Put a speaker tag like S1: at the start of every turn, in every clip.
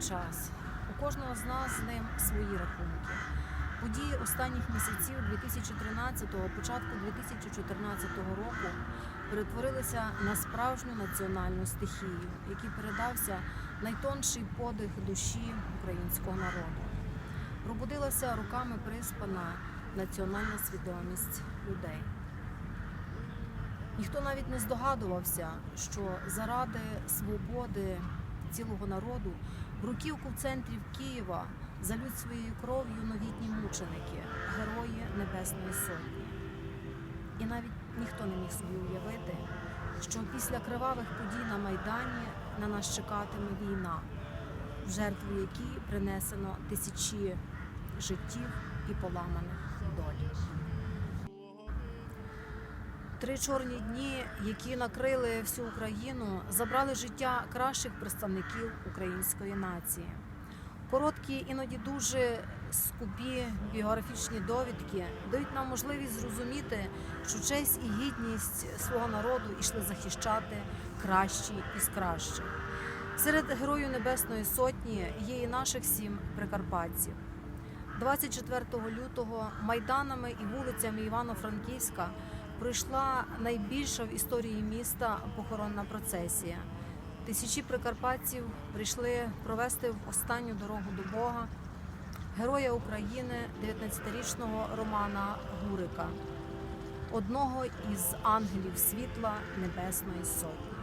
S1: час. У кожного з нас з ним свої рахунки. Події останніх місяців 2013-го, початку 2014 року перетворилися на справжню національну стихію, який передався найтонший подих душі українського народу. Пробудилася руками приспана національна свідомість людей. Ніхто навіть не здогадувався, що заради свободи цілого народу бруківку в центрі Києва залють своєю кров'ю новітні мученики, герої Небесної Сотні. І навіть ніхто не міг собі уявити, що після кривавих подій на Майдані на нас чекатиме війна, в жертву якій принесено тисячі життів і поламаних доль. Три чорні дні, які накрили всю Україну, забрали життя кращих представників української нації. Короткі, іноді дуже скупі біографічні довідки дають нам можливість зрозуміти, що честь і гідність свого народу йшли захищати кращі із кращих. Серед героїв Небесної Сотні є і наших сім прикарпатців. 24 лютого майданами і вулицями Івано-Франківська пройшла найбільша в історії міста похоронна процесія. Тисячі прикарпатців прийшли провести останню дорогу до Бога героя України, 19-річного Романа Гурика, одного із ангелів світла Небесної Сотні.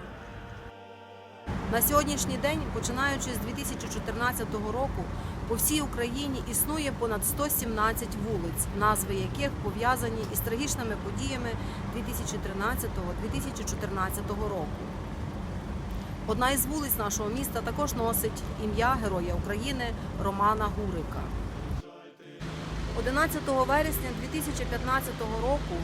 S1: На сьогоднішній день, починаючи з 2014 року, по всій Україні існує понад 117 вулиць, назви яких пов'язані із трагічними подіями 2013-2014 року. Одна із вулиць нашого міста також носить ім'я Героя України Романа Гурика. 11 вересня 2015 року,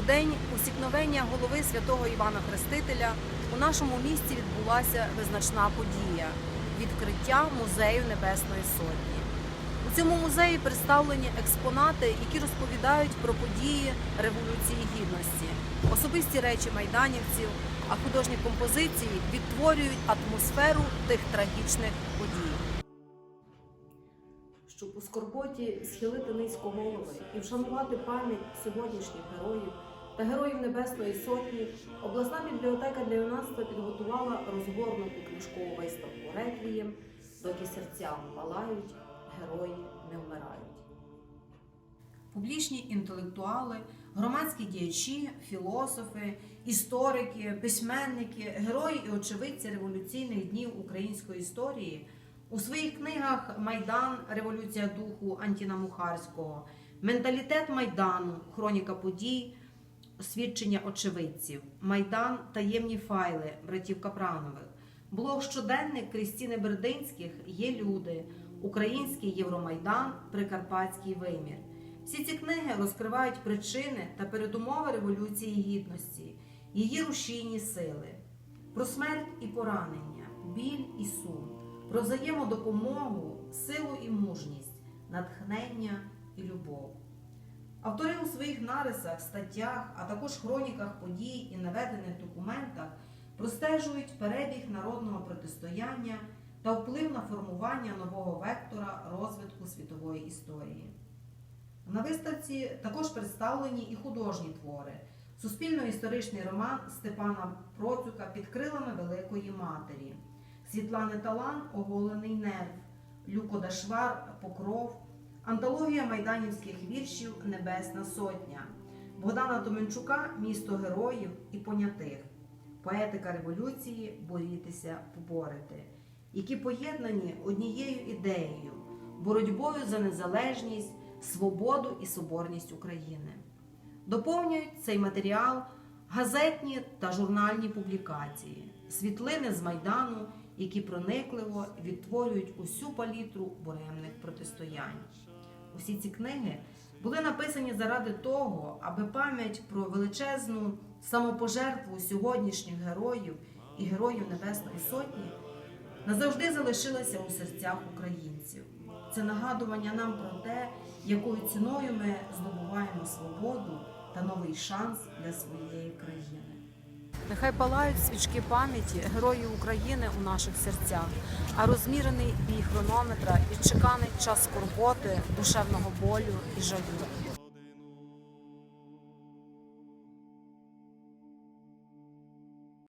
S1: у день усікновення голови святого Івана Хрестителя, у нашому місті відбулася визначна подія відкриття музею Небесної Сотні. У цьому музеї представлені експонати, які розповідають про події Революції Гідності, особисті речі майданівців, а художні композиції відтворюють атмосферу тих трагічних подій. Щоб у скорботі схилити низько голови і вшанувати пам'ять сьогоднішніх героїв та героїв Небесної Сотні, обласна бібліотека для юнацтва підготувала розгорнуту книжкову виставку Реквієм, доки серця палають, герої не вмирають. Публічні інтелектуали, громадські діячі, філософи, історики, письменники, герої і очевидці революційних днів української історії. У своїх книгах Майдан, Революція духу Антіна Мухарського, Менталітет Майдану, Хроніка подій, Свідчення очевидців, Майдан, таємні файли братів Капранових, блог щоденник Крістіни Бердинських є люди, Український Євромайдан, Прикарпатський вимір. Всі ці книги розкривають причини та передумови Революції Гідності, її рушійні сили, про смерть і поранення, біль і сум, про взаємодопомогу, силу і мужність, натхнення і любов. Автори у своїх нарисах, статтях, а також хроніках подій і наведених документах простежують перебіг народного протистояння та вплив на формування нового вектора розвитку світової історії. На виставці також представлені і художні твори. Суспільно-історичний роман Степана Процюка під крилами Великої Матері, Світлани Талан Оголений нерв, Люко Дашвар Покров, антологія майданівських віршів Небесна Сотня, Богдана Томенчука Місто героїв і понятих, поетика революції Борітися, поборити, які поєднані однією ідеєю боротьбою за незалежність, свободу і соборність України. Доповнюють цей матеріал газетні та журнальні публікації, світлини з Майдану, які проникливо відтворюють усю палітру буремних протистоянь. Усі ці книги були написані заради того, аби пам'ять про величезну самопожертву сьогоднішніх героїв і героїв Небесної Сотні назавжди залишилася у серцях українців. Це нагадування нам про те, якою ціною ми здобуваємо свободу та новий шанс для своєї країни.
S2: Нехай палають свічки пам'яті героїв України у наших серцях, а розмірений бій хронометра відчеканить час скорботи, душевного болю і жалю.